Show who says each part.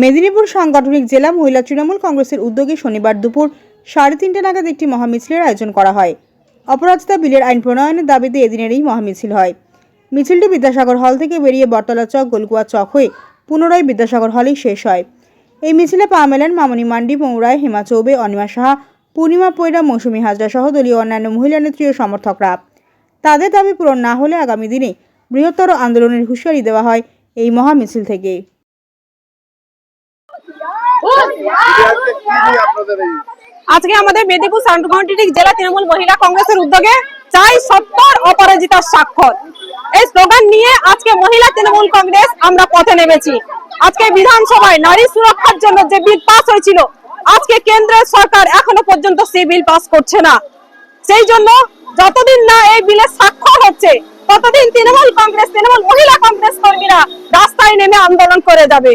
Speaker 1: মেদিনীপুর সাংগঠনিক জেলা মহিলা তৃণমূল কংগ্রেসের উদ্যোগে শনিবার দুপুর সাড়ে তিনটে নাগাদ একটি মহামিছিলের আয়োজন করা হয়। অপরাজিতা বিলের আইন প্রণয়নের দাবিতে এদিনের এই মহামিছিল হয়। মিছিলটি বিদ্যাসাগর হল থেকে বেরিয়ে বটতলা চক, গোলকুয়া চক হয়ে পুনরায় বিদ্যাসাগর হলেই শেষ হয়। এই মিছিলে পা মেলেন মামনি মান্ডি, মৌরায়, হেমা চৌবে, অনিমা সাহা, পূর্ণিমা পৈরা, মৌসুমী হাজরা সহ দলীয় অন্যান্য মহিলা নেত্রী ও সমর্থকরা। তাদের দাবি পূরণ না হলে আগামী দিনে বৃহত্তর আন্দোলনের হুঁশিয়ারি দেওয়া হয় এই মহামিছিল থেকে।
Speaker 2: আজকে
Speaker 3: আমাদের মেদিনীপুর সাংগঠনিক জেলা তৃণমূল মহিলা কংগ্রেসের উদ্যোগে চাই সত্তর অপরাজিতার স্বাক্ষর। এই স্লোগান নিয়ে আজকে মহিলা তৃণমূল কংগ্রেস আমরা পথে নেমেছি। আজকে বিধানসভায় নারী সুরক্ষার জন্য যে বিল পাস হয়েছিল, আজকে কেন্দ্রের সরকার এখনও পর্যন্ত সেই বিল পাস করছে না। সেই জন্য যতদিন না এই বিলে স্বাক্ষর হচ্ছে, ততদিন তৃণমূল কংগ্রেস, তৃণমূল মহিলা কংগ্রেস কর্মীরা রাস্তায় নেমে আন্দোলন করে যাবে।